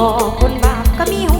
บอคนบาปก็มีหัว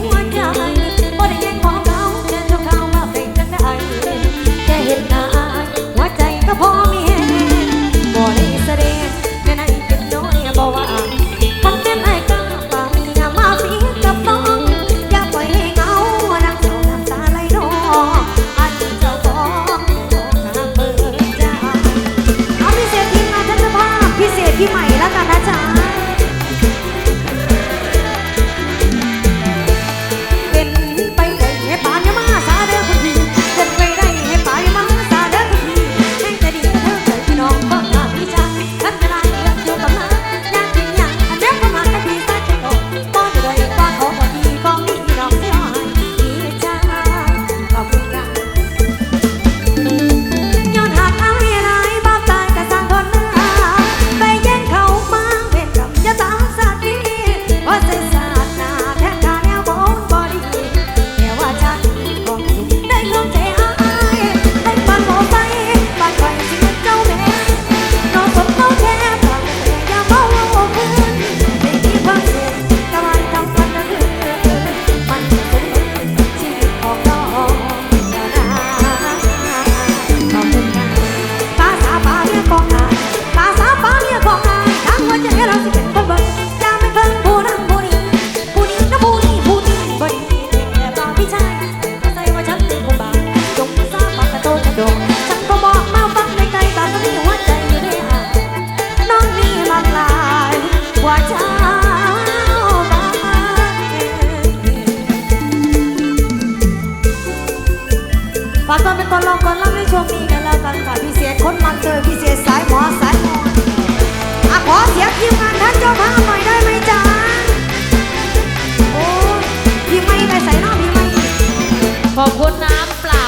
ฝากตอนเป็นตอนรองก่อนร้องในช่วงนี้กันแล้วกันค่ะพี่เสียคนมันเจอพี่เสียสายหมอสายหมอ